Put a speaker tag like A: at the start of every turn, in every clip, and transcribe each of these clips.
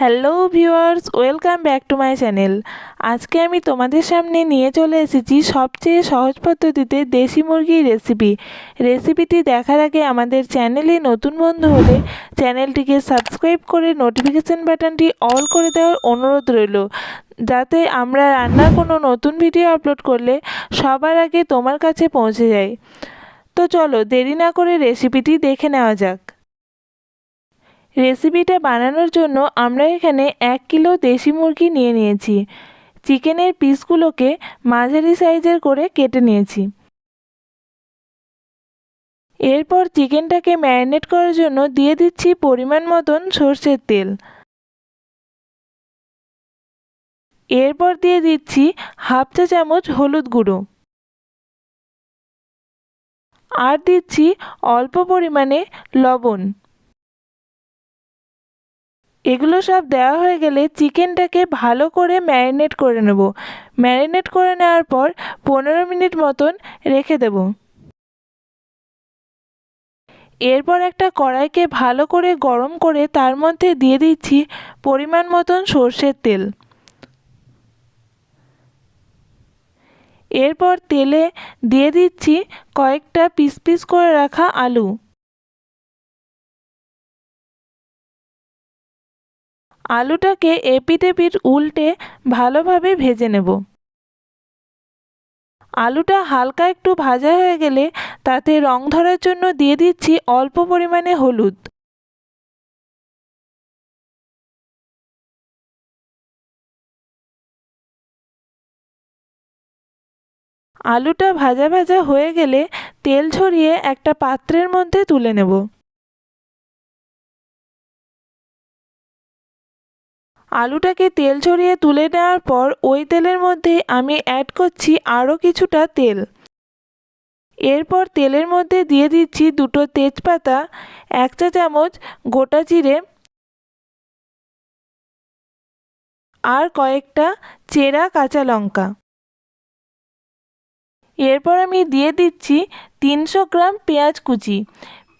A: Hello viewers, welcome back to my channel. আজকে আমি তোমাদের সামনে নিয়ে চলে এসেছি সবচেয়ে সহজ পদ্ধতিতে দেশি মুরগির রেসিপি রেসিপিটি দেখার আগে আমাদের চ্যানেলে নতুন বন্ধু হলে চ্যানেলটিকে সাবস্ক্রাইব করে নোটিফিকেশান বাটনটি অল করে দেওয়ার অনুরোধ রইল। যাতে আমরা রান্নার কোনো নতুন ভিডিও আপলোড করলে সবার আগে তোমার কাছে পৌঁছে যায় তো চলো দেরি না করে রেসিপিটি দেখে নেওয়া যাক। রেসিপিটা বানানোর জন্য আমরা এখানে এক কিলো দেশি মুরগি নিয়ে নিয়েছি। চিকেনের পিসগুলোকে মাঝারি সাইজের করে কেটে নিয়েছি। এরপর চিকেনটাকে ম্যারিনেট করার জন্য দিয়ে দিচ্ছি পরিমাণ মতন সর্ষের তেল। এরপর দিয়ে দিচ্ছি হাফ চা চামচ হলুদ গুঁড়ো। আর দিচ্ছি অল্প পরিমাণে লবণ। এগুলো সব দেওয়া হয়ে গেলে চিকেনটাকে ভালো করে ম্যারিনেট করে নেব। ম্যারিনেট করে নেওয়ার পর পনেরো মিনিট মতন রেখে দেব। এরপর একটা কড়াইকে ভালো করে গরম করে তার মধ্যে দিয়ে দিচ্ছি পরিমাণ মতন সর্ষের তেল। এরপর তেলে দিয়ে দিচ্ছি কয়েকটা পিস পিস করে রাখা আলু। আলুটাকে এপিট উল্টে ভালোভাবে ভেজে নেব। আলুটা হালকা একটু ভাজা হয়ে গেলে তাতে রং ধরার জন্য দিয়ে দিচ্ছি অল্প পরিমাণে হলুদ। আলুটা ভাজা ভাজা হয়ে গেলে তেল ছড়িয়ে একটা পাত্রের মধ্যে তুলে নেব। আলুটাকে তেল ছড়িয়ে তুলে নেওয়ার পর ওই তেলের মধ্যে আমি অ্যাড করছি আরও কিছুটা তেল। এরপর তেলের মধ্যে দিয়ে দিচ্ছি দুটো তেজপাতা, এক চা চামচ গোটা জিরে আর কয়েকটা চেরা কাঁচা লঙ্কা। এরপর আমি দিয়ে দিচ্ছি তিনশো গ্রাম পেঁয়াজ কুচি।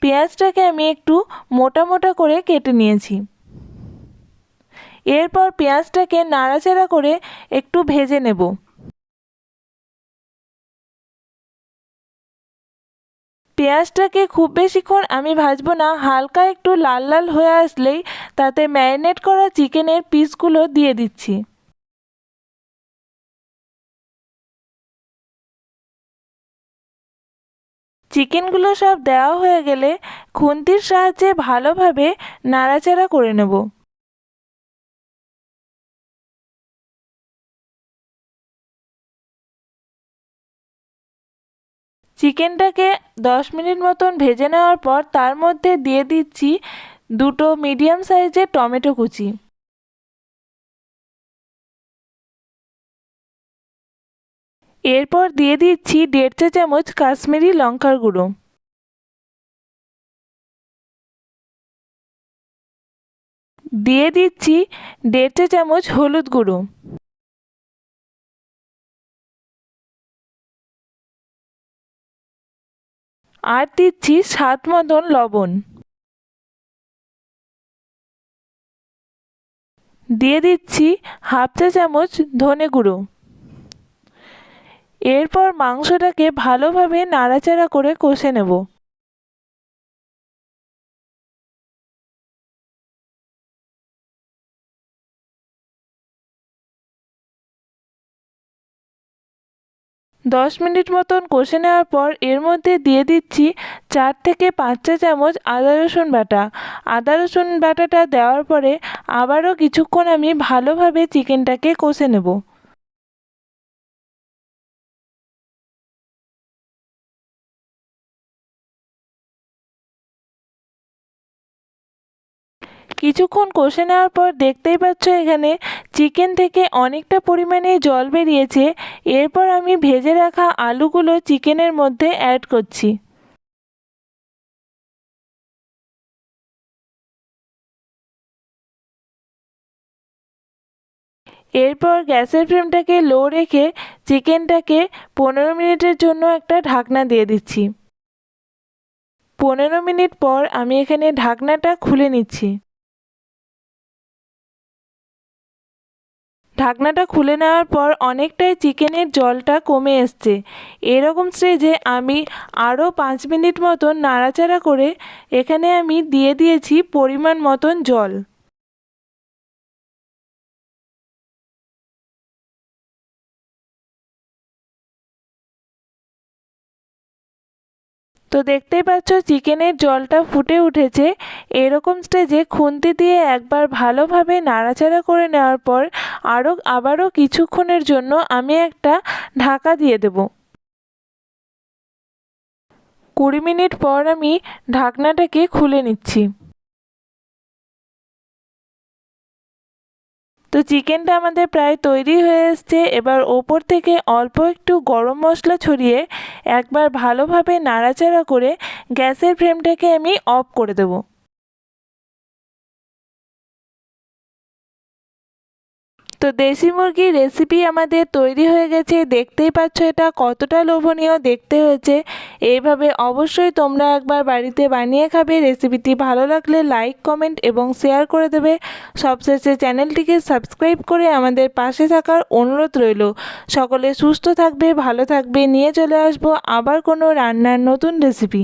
A: পেঁয়াজটাকে আমি একটু মোটা মোটা করে কেটে নিয়েছি। এরপর পেঁয়াজটাকে নাড়াচাড়া করে একটু ভেজে নেব। পেঁয়াজটাকে খুব বেশিক্ষণ আমি ভাজবো না, হালকা একটু লাল লাল হয়ে আসলেই তাতে ম্যারিনেট করা চিকেনের পিসগুলো দিয়ে দিচ্ছি। চিকেনগুলো সব দেওয়া হয়ে গেলে খুন্তির সাহায্যে ভালোভাবে নাড়াচাড়া করে নেব। চিকেনটাকে দশ মিনিট মতন ভেজে নেওয়ার পর তার মধ্যে দিয়ে দিচ্ছি দুটো মিডিয়াম সাইজের টমেটো কুচি। এরপর দিয়ে দিচ্ছি দেড় চা চামচ কাশ্মীরি লঙ্কার গুঁড়ো। দিয়ে দিচ্ছি দেড় চা চামচ হলুদ গুঁড়ো। আর দিচ্ছি স্বাদ মতন লবণ। দিয়ে দিচ্ছি হাফ চা চামচ ধনে গুঁড়ো। এরপর মাংসটাকে ভালোভাবে নাড়াচাড়া করে কষে নেব। দশ মিনিট মতন কষে নেওয়ার পর এর মধ্যে দিয়ে দিচ্ছি চার থেকে পাঁচ চা চামচ আদা রসুন বাটা। আদা রসুন বাটাটা দেওয়ার পরে আবারও কিছুক্ষণ আমি ভালোভাবে চিকেনটাকে কষে নেব। কিছুক্ষণ কষে নেওয়ার পর দেখতেই পাচ্ছ এখানে চিকেন থেকে অনেকটা পরিমাণে জল বেরিয়েছে। এরপর আমি ভেজে রাখা আলুগুলো চিকেনের মধ্যে অ্যাড করছি। এরপর গ্যাসের ফ্লেমটাকে লো রেখে চিকেনটাকে পনেরো মিনিটের জন্য একটা ঢাকনা দিয়ে দিচ্ছি। পনেরো মিনিট পর আমি এখানে ঢাকনাটা খুলে নিচ্ছি। ঢাকনাটা খুলে নেওয়ার পর অনেকটাই চিকেনের জলটা কমে এসছে। এরকম স্টেজে আমি আরও পাঁচ মিনিট মতন নাড়াচাড়া করে এখানে আমি দিয়ে দিয়েছি পরিমাণ মতন জল। তো দেখতেই পাচ্ছ চিকেনের জলটা ফুটে উঠেছে। এরকম স্টেজে খুন্তি দিয়ে একবার ভালোভাবে নাড়াচাড়া করে নেওয়ার পর আরও আবারও কিছুক্ষণের জন্য আমি একটা ঢাকা দিয়ে দেব। কুড়ি মিনিট পর আমি ঢাকনাটাকে খুলে নিচ্ছি। তো চিকেনটা আমাদের প্রায় তৈরি হয়ে এসছে। এবার ওপর থেকে অল্প একটু গরম মশলা ছড়িয়ে একবার ভালোভাবে নাড়াচাড়া করে গ্যাসের ফ্লেমটাকে আমি অফ করে দেবো। তো দেশি মুরগির রেসিপি আমাদের তৈরি হয়ে গেছে, দেখতেই পাচ্ছ এটা কতটা লোভনীয়, দেখতে হয়েছে। এইভাবে অবশ্যই তোমরা একবার বাড়িতে বানিয়ে খাবে রেসিপিটি ভালো লাগলে লাইক কমেন্ট এবং শেয়ার করে দেবে। সবশেষে চ্যানেলটিকে সাবস্ক্রাইব করে আমাদের পাশে থাকার অনুরোধ রইল। সকলে সুস্থ থাকবে, ভালো থাকবে, নিয়ে চলে আসব আবার কোনো রান্নার নতুন রেসিপি